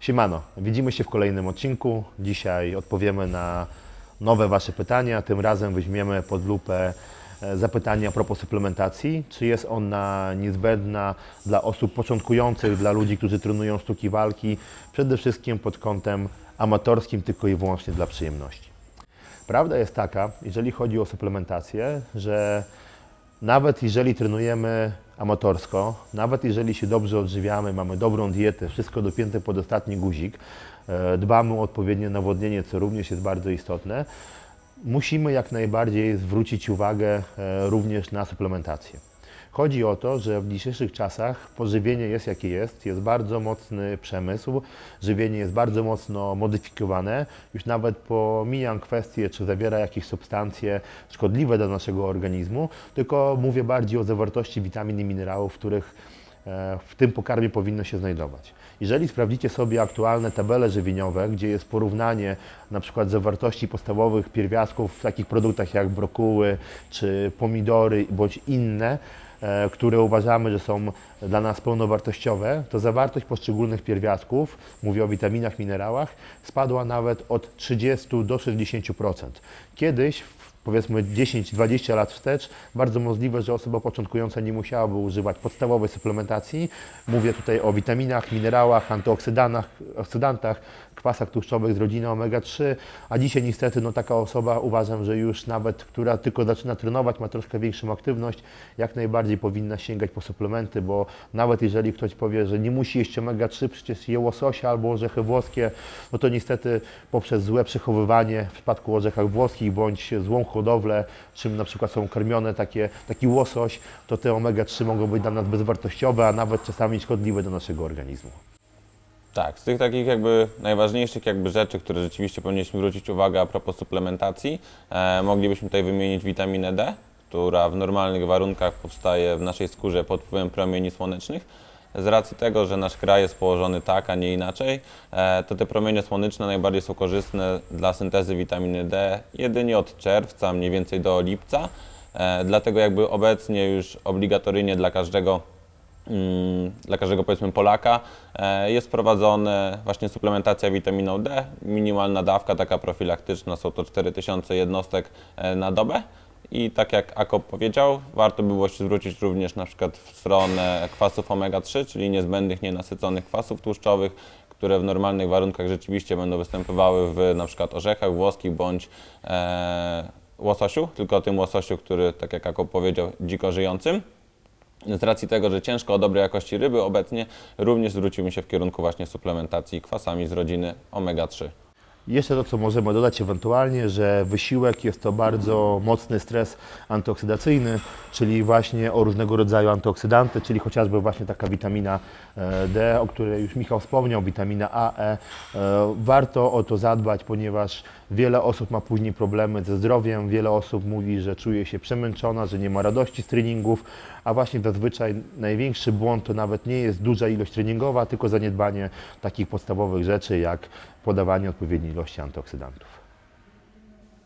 Siemano, widzimy się w kolejnym odcinku. Dzisiaj odpowiemy na nowe Wasze pytania. Tym razem weźmiemy pod lupę e, zapytania a propos suplementacji. Czy jest ona niezbędna dla osób początkujących, dla ludzi, którzy trenują sztuki walki, przede wszystkim pod kątem amatorskim, tylko i wyłącznie dla przyjemności. Prawda jest taka, jeżeli chodzi o suplementację, że nawet jeżeli trenujemy amatorsko, nawet jeżeli się dobrze odżywiamy, mamy dobrą dietę, wszystko dopięte pod ostatni guzik, e, dbamy o odpowiednie nawodnienie, co również jest bardzo istotne, musimy jak najbardziej zwrócić uwagę e, również na suplementację. Chodzi o to, że w dzisiejszych czasach pożywienie jest jakie jest, jest bardzo mocny przemysł, żywienie jest bardzo mocno modyfikowane. Już nawet pomijam kwestię, czy zawiera jakieś substancje szkodliwe dla naszego organizmu, tylko mówię bardziej o zawartości witamin i minerałów, których e, w tym pokarmie powinno się znajdować. Jeżeli sprawdzicie sobie aktualne tabele żywieniowe, gdzie jest porównanie na przykład zawartości podstawowych pierwiastków w takich produktach jak brokuły czy pomidory bądź inne, które uważamy, że są dla nas pełnowartościowe, to zawartość poszczególnych pierwiastków, mówię o witaminach, minerałach, spadła nawet od 30 do 60%. Kiedyś w powiedzmy 10-20 lat wstecz, bardzo możliwe, że osoba początkująca nie musiałaby używać podstawowej suplementacji. Mówię tutaj o witaminach, minerałach, antyoksydantach, oksydantach, kwasach tłuszczowych z rodziny omega-3, a dzisiaj niestety no, taka osoba uważam, że już nawet, która tylko zaczyna trenować, ma troszkę większą aktywność, jak najbardziej powinna sięgać po suplementy, bo nawet jeżeli ktoś powie, że nie musi jeść omega-3, przecież je łososia albo orzechy włoskie, no to niestety poprzez złe przechowywanie w przypadku orzechach włoskich bądź złą hodowlę, czym na przykład są karmione takie, taki łosoś, to te omega-3 mogą być dla nas bezwartościowe, a nawet czasami szkodliwe dla naszego organizmu. Tak, z tych takich jakby najważniejszych jakby rzeczy, które rzeczywiście powinniśmy zwrócić uwagę a propos suplementacji, e, moglibyśmy tutaj wymienić witaminę D, która w normalnych warunkach powstaje w naszej skórze pod wpływem promieni słonecznych. Z racji tego, że nasz kraj jest położony tak, a nie inaczej, e, to te promienie słoneczne najbardziej są korzystne dla syntezy witaminy D jedynie od czerwca, mniej więcej do lipca. E, dlatego jakby obecnie już obligatoryjnie dla każdego mm, dla każdego powiedzmy Polaka e, jest prowadzona właśnie suplementacja witaminą D. Minimalna dawka taka profilaktyczna są to 4000 jednostek na dobę. I tak jak Ako powiedział, warto było się zwrócić również na przykład w stronę kwasów omega-3, czyli niezbędnych nienasyconych kwasów tłuszczowych, które w normalnych warunkach rzeczywiście będą występowały w na przykład orzechach włoskich bądź e, łososiu, tylko tym łososiu, który tak jak Ako powiedział, dziko żyjącym. Z racji tego, że ciężko o dobrej jakości ryby obecnie, również zwrócimy się w kierunku właśnie suplementacji kwasami z rodziny omega-3. Jeszcze to, co możemy dodać ewentualnie, że wysiłek jest to bardzo mocny stres antyoksydacyjny, czyli właśnie o różnego rodzaju antyoksydanty, czyli chociażby właśnie taka witamina e, D, o której już Michał wspomniał, witamina A, E. E, Warto o to zadbać, ponieważ wiele osób ma później problemy ze zdrowiem, wiele osób mówi, że czuje się przemęczona, że nie ma radości z treningów, a właśnie zazwyczaj największy błąd to nawet nie jest duża ilość treningowa, tylko zaniedbanie takich podstawowych rzeczy jak podawanie odpowiedniej ilości antyoksydantów.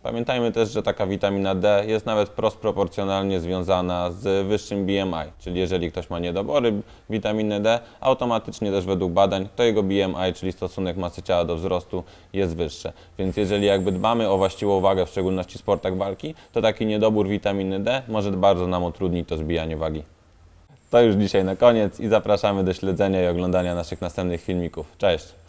Pamiętajmy też, że taka witamina D jest nawet wprost proporcjonalnie związana z wyższym BMI, czyli jeżeli ktoś ma niedobory witaminy D, automatycznie też według badań to jego BMI, czyli stosunek masy ciała do wzrostu jest wyższe. Więc jeżeli jakby dbamy o właściwą wagę, w szczególności w sportach walki, to taki niedobór witaminy D może bardzo nam utrudnić to zbijanie wagi. To już dzisiaj na koniec i zapraszamy do śledzenia i oglądania naszych następnych filmików. Cześć!